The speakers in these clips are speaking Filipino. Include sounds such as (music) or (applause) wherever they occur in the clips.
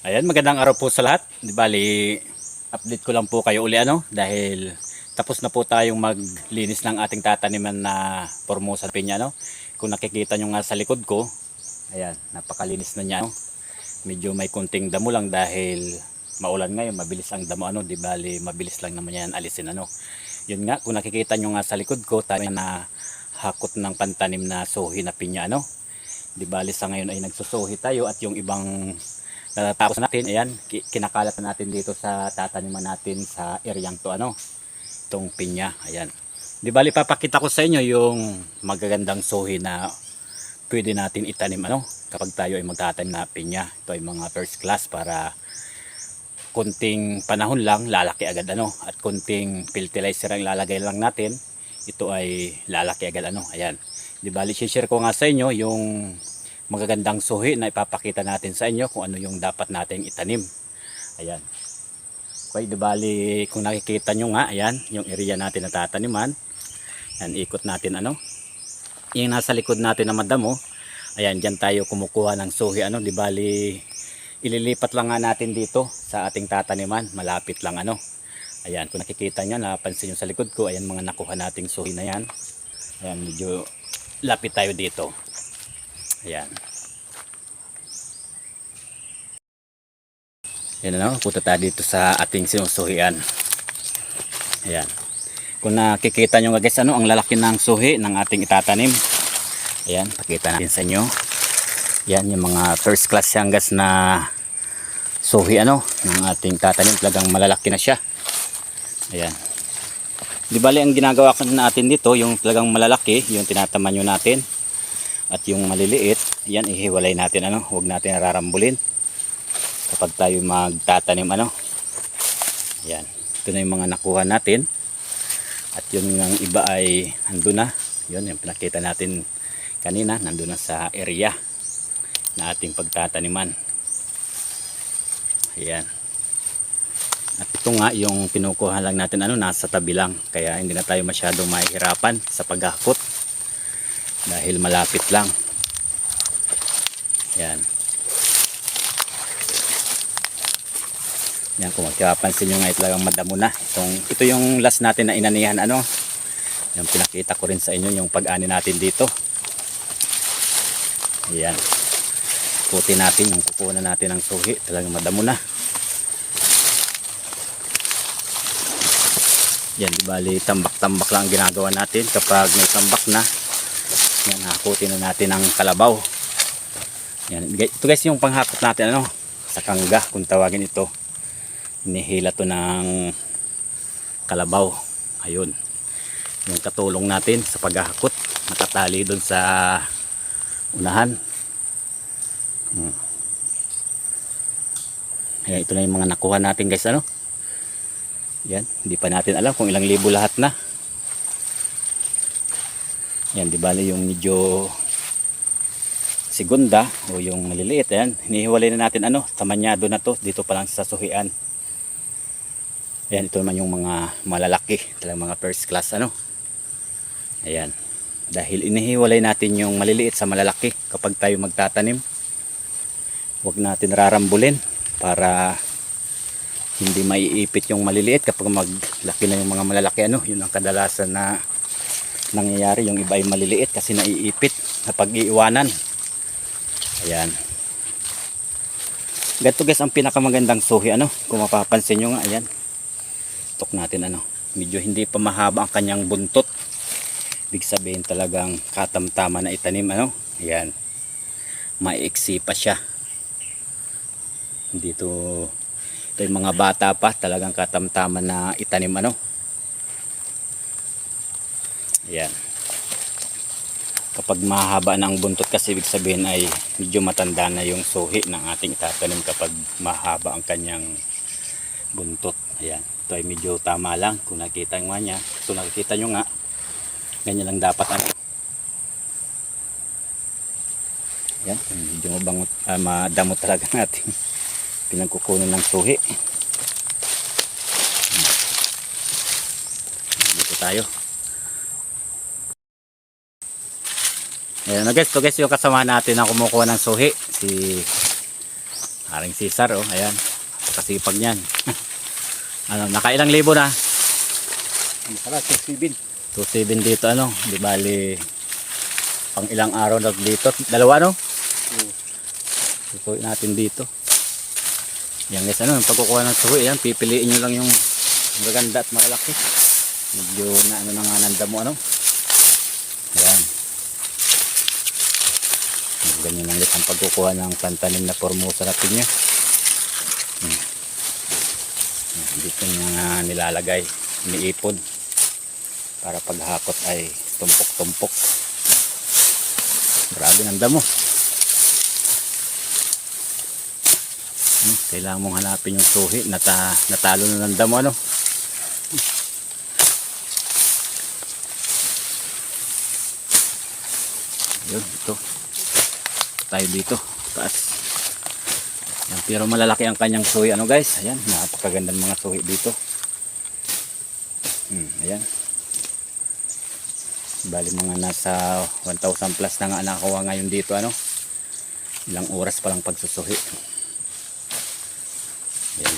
Ayan, magandang araw po sa lahat. Di bali, update ko lang po kayo uli ano dahil tapos na po tayong maglinis ng ating tataniman na Formosa pinya no. Kung nakikita nyo nga sa likod ko, ayan, napakalinis na niya no. Medyo may kunting damo lang dahil maulan ngayon, mabilis ang damo ano, di bali mabilis lang naman yan alisin ano. Yun nga, kung nakikita nyo nga sa likod ko, tayo na hakot ng pantanim na suhi na pinya ano. Di bali sa ngayon ay nagsusuhi tayo at yung ibang natatapos natin, ayan, ki- kinakalat na natin dito sa tataniman natin sa eryang to, ano, itong pinya, ayan. Di bali, papakita ko sa inyo yung magagandang suhi na pwede natin itanim, ano, kapag tayo ay magtatanim na pinya. Ito ay mga first class para kunting panahon lang, lalaki agad, ano, at kunting fertilizer ang lalagay lang natin, ito ay lalaki agad, ano, ayan. Di bali, share ko nga sa inyo yung magagandang suhi na ipapakita natin sa inyo kung ano yung dapat nating itanim. Ayan. Okay, di bali kung nakikita nyo nga, ayan, yung area natin na tataniman. Ayan, ikot natin ano. Yung nasa likod natin na madamo, ayan, dyan tayo kumukuha ng suhi, ano, di bali ililipat lang nga natin dito sa ating tataniman, malapit lang ano. Ayan, kung nakikita nyo, napansin nyo sa likod ko, ayan mga nakuha nating suhi na yan. Ayan, medyo lapit tayo dito. Ayan. Yan ano, punta tayo dito sa ating sinusuhian. Ayan. Kung nakikita nyo nga guys, ano, ang lalaki ng suhi ng ating itatanim. Ayan, pakita natin sa inyo. Yan, yung mga first class siyanggas na suhi ano, ng ating tatanim. Talagang malalaki na siya. Ayan. Di bali, ang ginagawa natin dito, yung talagang malalaki, yung tinataman nyo natin at yung maliliit, yan ihiwalay natin ano, huwag natin nararambulin kapag tayo magtatanim ano. Yan. Ito na yung mga nakuha natin. At yun ng iba ay ando na. Yun yung pinakita natin kanina, nandun na sa area na ating pagtataniman. Ayan. At ito nga yung pinukuha lang natin ano, nasa tabi lang. Kaya hindi na tayo masyadong mahihirapan sa paghakot dahil malapit lang. Yan. Yan kung magkapansin nyo nga talagang madamo na. Itong, ito yung last natin na inanihan ano? Yung pinakita ko rin sa inyo yung pag-ani natin dito. Yan. Puti natin yung kukunan natin ng suhi. Talagang madamo na. Yan di bali tambak-tambak lang ang ginagawa natin kapag may tambak na yan, hakutin na natin ang kalabaw. Yan, ito guys yung panghakot natin ano, sa kangga kung tawagin ito. Inihila to ng kalabaw. Ayun. Yung katulong natin sa paghahakot, nakatali doon sa unahan. Hmm. Ayan, ito na yung mga nakuha natin guys ano. Yan, hindi pa natin alam kung ilang libo lahat na. Yan, di bali yung medyo segunda o yung maliliit. Yan, hinihiwalay na natin ano, tamanyado na to dito pa lang sa suhian. Ayan, ito naman yung mga malalaki, talagang mga first class ano. Ayan. Dahil inihiwalay natin yung maliliit sa malalaki kapag tayo magtatanim. Huwag natin rarambulin para hindi maiipit yung maliliit kapag maglaki na yung mga malalaki ano. Yun ang kadalasan na nangyayari yung iba ay maliliit kasi naiipit na pag-iiwanan. Ayan. Ganito guys ang pinakamagandang suhi ano? Kung mapapansin nyo nga ayan. Tok natin ano? Medyo hindi pa mahaba ang kanyang buntot. Ibig sabihin talagang katamtama na itanim ano? Ayan. Maiksi pa siya. Dito ito yung mga bata pa talagang katamtama na itanim ano Ayan. Kapag mahaba na ang buntot kasi ibig sabihin ay medyo matanda na yung suhi ng ating itatanim kapag mahaba ang kanyang buntot. Ayan. Ito ay medyo tama lang kung nakita nyo niya. Ito nakikita nyo nga. Ganyan lang dapat ano. Ayan. Medyo mabangot, ah, madamot talaga ang ating pinagkukunan ng suhi. Dito tayo. Ayan na guys, to guys yung kasama natin na kumukuha ng suhi. Si Haring Cesar oh, ayan. Kasipag niyan. (laughs) ano, nakailang libo na? Ang pala, 6-7. 2.7 dito ano, di bali pang ilang araw na dito. Dalawa no? Susuin natin dito. Yan guys, ano, yung pagkukuha ng suhi, yan, pipiliin nyo lang yung magaganda at malalaki. Medyo na ano na nga nanda mo, ano. Ayan. Ganyan lang guys ang pagkukuha ng plantanim na formosa na pinya. Hmm. Yan, Dito nga nilalagay, iniipon. Para paghakot ay tumpok-tumpok. Grabe nanda mo. Hmm, kailangan mong hanapin yung suhi nata, natalo na ng damo ano yun ito tayo dito. Taas. Yan, pero malalaki ang kanyang suhi. Ano guys? Ayan napakaganda ng mga suhi dito. Hmm, ayan. Bali mga nasa 1,000 plus na nga nakakuha ngayon dito ano? Ilang oras pa lang pagsusuhi. Yan.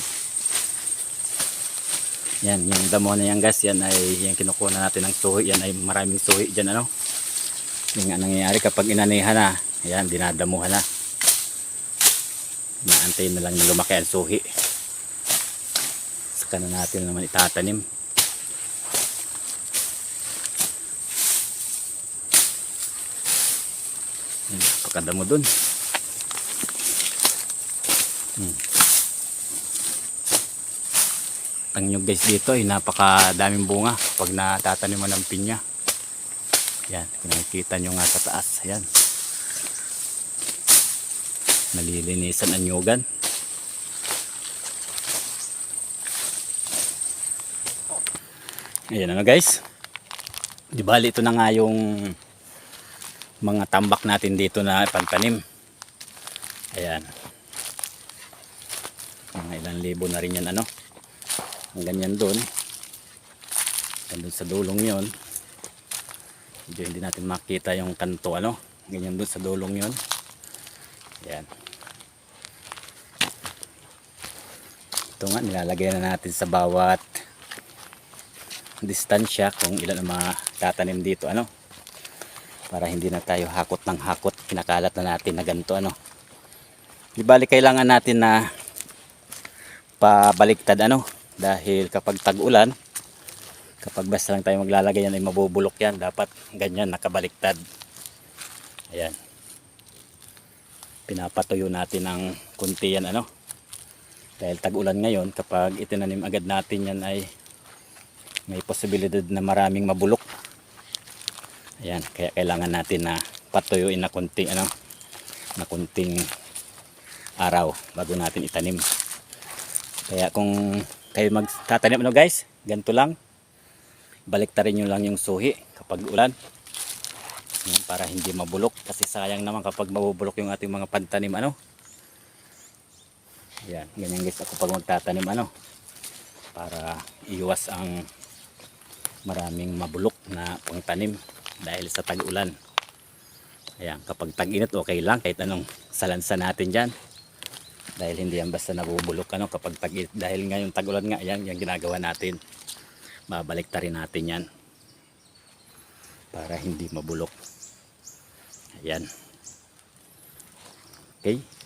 Yan, yung damo na yan guys, yan ay yung kinukuha na natin ng suhi, yan ay maraming suhi dyan ano. Yung nga nangyayari kapag inanihan na, yan, dinadamuhan na. Naantayin na lang na lumaki ang suhi. Saka na natin naman itatanim. Yan, pakadamo dun. Hmm. ang nyug guys dito ay napakadaming bunga pag natatanim mo ng pinya yan nakikita nyo nga sa taas yan nalilinisan ang nyugan. Ayan ano guys. Di bali ito na nga yung mga tambak natin dito na pantanim ayan. Mga ilang libo na rin yan ano? Ang ganyan doon doon sa dulong yon medyo hindi natin makita yung kanto ano? Ganyan doon sa dulong yon yan ito nga nilalagay na natin sa bawat distansya kung ilan ang mga tatanim dito ano? Para hindi na tayo hakot ng hakot. Kinakalat na natin na ganito ano? Di kailangan natin na pabaliktad ano? Dahil kapag tag-ulan kapag basta lang tayo maglalagay yan ay mabubulok yan. Dapat ganyan nakabaliktad. Ayan. Pinapatuyo natin ng kunti yan ano dahil tag-ulan ngayon kapag itinanim agad natin yan ay may posibilidad na maraming mabulok ayan kaya kailangan natin na patuyuin na kunting ano na kunting araw bago natin itanim kaya kung kayo magtatanim ano guys, ganito lang. Baliktarin nyo lang yung suhi kapag ulan. Para hindi mabulok kasi sayang naman kapag mabubulok yung ating mga pantanim ano. Yan, ganyan guys ako pag magtatanim ano. Para iwas ang maraming mabulok na pangtanim dahil sa tag-ulan. Ayan, kapag tag-init okay lang kahit anong salansa natin dyan. Dahil hindi yan basta nabubulok ano kapag tag dahil ngayon tagulan nga yan yung ginagawa natin. Babalik rin natin yan para hindi mabulok. Ayan. Okay